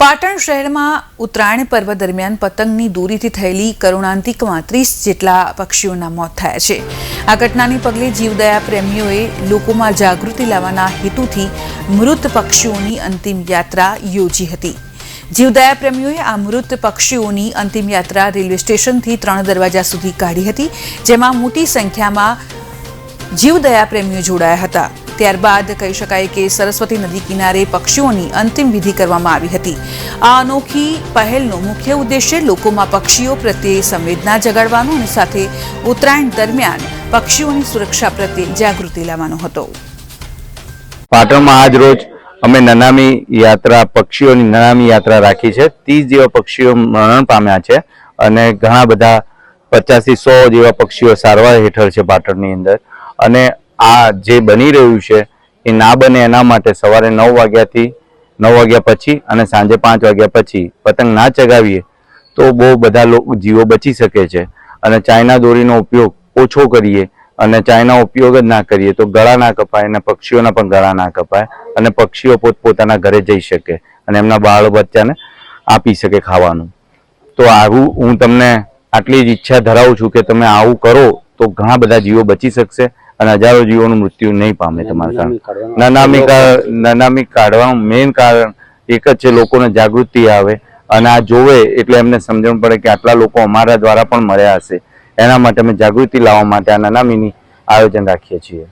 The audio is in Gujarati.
પાટણ શહેરમાં ઉત્તરાયણ પર્વ દરમિયાન પતંગની દોરીથી થયેલી કરુણાંતિકમાં ત્રીસ જેટલા પક્ષીઓના મોત થયા છે. આ ઘટનાને પગલે જીવદયા પ્રેમીઓએ લોકોમાં જાગૃતિ લાવવાના હેતુથી મૃત પક્ષીઓની અંતિમ યાત્રા યોજી હતી. જીવદયા પ્રેમીઓએ આ મૃત પક્ષીઓની અંતિમ યાત્રા રેલવે સ્ટેશનથી ત્રણ દરવાજા સુધી કાઢી હતી, જેમાં મોટી સંખ્યામાં જીવદયા પ્રેમીઓ જોડાયા હતા. ત્યારબાદ કહી શકાય કે સરસ્વતી નદી કિનારે પક્ષીઓની અંતિમ વિધિ કરવામાં આવી હતી. આ અનોખી પહેલનો મુખ્ય ઉદ્દેશ્ય લોકોમાં પક્ષીઓ પ્રત્યે સંવેદના જગાડવાનો અને સાથે ઉત્તરાયણ દરમિયાન પક્ષીઓની સુરક્ષા પ્રત્યે જાગૃતિ લાવવાનો હતો. પાટણમાં આજ રોજ અમે નનામી યાત્રા, પક્ષીઓની નનામી યાત્રા રાખી છે. ત્રીસ જેવા પક્ષીઓ મરણ પામ્યા છે અને ઘણા બધા પચાસથી સો જેવા પક્ષીઓ સારવાર હેઠળ છે પાટણની અંદર. અને આ જે બની રહ્યું છે, એ ના બને એના માટે સવારે નવ વાગ્યાથી નવ વાગ્યા પછી અને સાંજે પાંચ વાગ્યા પછી પતંગ ના ચગાવીએ, તો બહુ બધા લોકો જીવો બચી શકે છે. અને ચાઇના દોરીનો ઉપયોગ ઓછો કરીએ અને ચાઇના ઉપયોગ જ ના કરીએ, તો ગળા ના કપાય અને પક્ષીઓના પણ ગળા ના કપાય અને પક્ષીઓ પોતપોતાના ઘરે જઈ શકે અને એમના બાળ બચ્ચાને આપી શકે ખાવાનું. તો આવું હું તમને આટલી જ ઈચ્છા ધરાવું છું કે તમે આવું કરો તો ઘણા બધા જીવો બચી શકશે. અને હજારો જીવોનું મૃત્યુ નહીં પામે તમારા કારણે નનામી નનામી કાઢવાનું મેઇન કારણ એક જ છે લોકોને જાગૃતિ આવે અને આ જોવે એટલે એમને સમજણ પડે કે આટલા લોકો અમારા દ્વારા પણ મળ્યા હશે. એના માટે અમે જાગૃતિ લાવવા માટે આ નનામીની આયોજન રાખીએ છીએ.